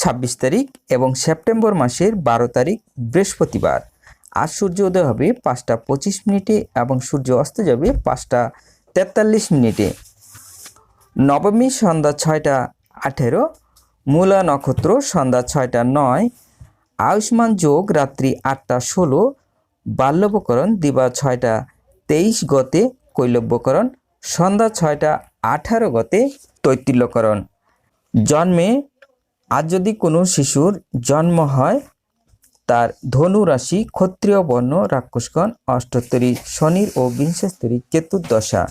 ছাব্বিশ তারিখ এবং সেপ্টেম্বর মাসের বারো তারিখ বৃহস্পতিবার। আজ সূর্য উদয় হবে পাঁচটা পঁচিশ মিনিটে এবং সূর্য অস্ত যাবে পাঁচটা তেতাল্লিশ মিনিটে। নবমী সন্ধ্যা ছয়টা আঠেরো, মূলা নক্ষত্র সন্ধ্যা ছয়টা নয়, আয়ুষ্মান যোগ রাত্রি আটটা ষোলো, বাল্যবকরণ দিবা ছয়টা তেইশ গতে, কৈলব্যকরণ সন্ধ্যা ছয়টা আঠারো গতে, তৈতিল্যকরণ। জন্মে আজ যদি কোনো শিশুর জন্ম হয়, তার ধনু রাশি ক্ষত্রিয় বর্ণ, রাক্ষসগণ অষ্টোত্তরী শনির ও বিংশস্তরী কেতুর দশা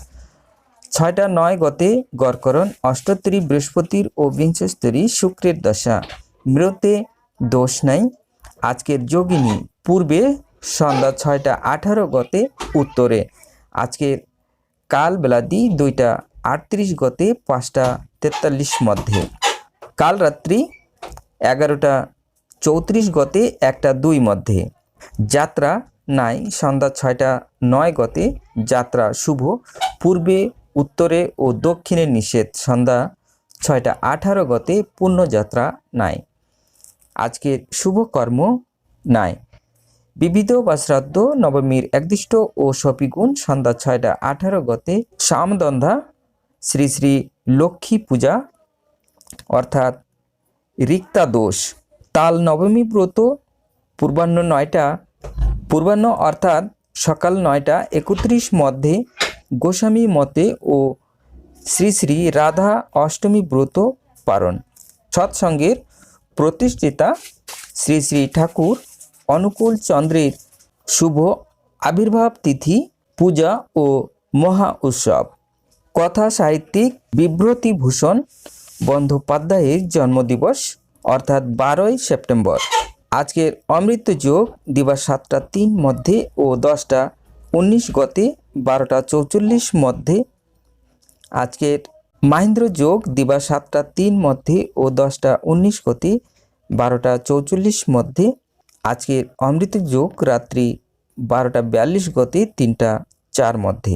ছয়টা নয় গতে গড়করণ অষ্টোত্তরী বৃহস্পতির ও বিংশস্তরী শুক্রের দশা। মৃতে দোষ নাই। আজকের যোগিনী পূর্বে সন্ধ্যা ছয়টা আঠারো গতে উত্তরে। আজকের কাল বেলাদি দুইটা আটত্রিশ গতে পাঁচটা তেতাল্লিশ মধ্যে। কাল রাত্রি এগারোটা চৌত্রিশ গতে, একটা দুই মধ্যে। যাত্রা নাই, সন্ধ্যা ছয়টা নয় গতে, যাত্রা শুভ। পূর্বে, উত্তরে ও দক্ষিণে নিষেধ। সন্ধ্যা ছয়টা আঠারো গতে পূর্ণযাত্রা নাই। আজকের শুভ কর্ম নাই। বিবিধ বা শ্রাদ্ধ, নবমীর একদিষ্ট ও সপিগুণ সন্ধ্যা ছয়টা আঠারো গতে সামদন্ধা, শ্রী শ্রী লক্ষ্মী পূজা, অর্থাৎ রিক্তা দোষ। তাল নবমী ব্রত, পূর্বাহ্ন নয়টা, পূর্বাহ্ন অর্থাৎ সকাল নয়টা একত্রিশ মধ্যে গোস্বামী মতে ও শ্রী শ্রী রাধা অষ্টমী ব্রত পালন সৎসঙ্গের প্রতিষ্ঠিতা শ্রী শ্রী ঠাকুর অনুকূল চন্দ্রের শুভ আবির্ভাব তিথি, পূজা ও মহা উৎসব। কথা সাহিত্যিক বিভ্রতিভূষণ বন্দ্যোপাধ্যায়ের জন্মদিবস, অর্থাৎ বারোই সেপ্টেম্বর। আজকের অমৃত যোগ দিবস সাতটা তিন মধ্যে ও দশটা উনিশ গতে বারোটা চৌচল্লিশ মধ্যে। আজকের মাহেন্দ্র যোগ দিবস সাতটা তিন মধ্যে ও দশটা উনিশ গতে বারোটা চৌচল্লিশ মধ্যে। আজকের অমৃত যোগ রাত্রি বারোটা বিয়াল্লিশ গতে তিনটা চার মধ্যে।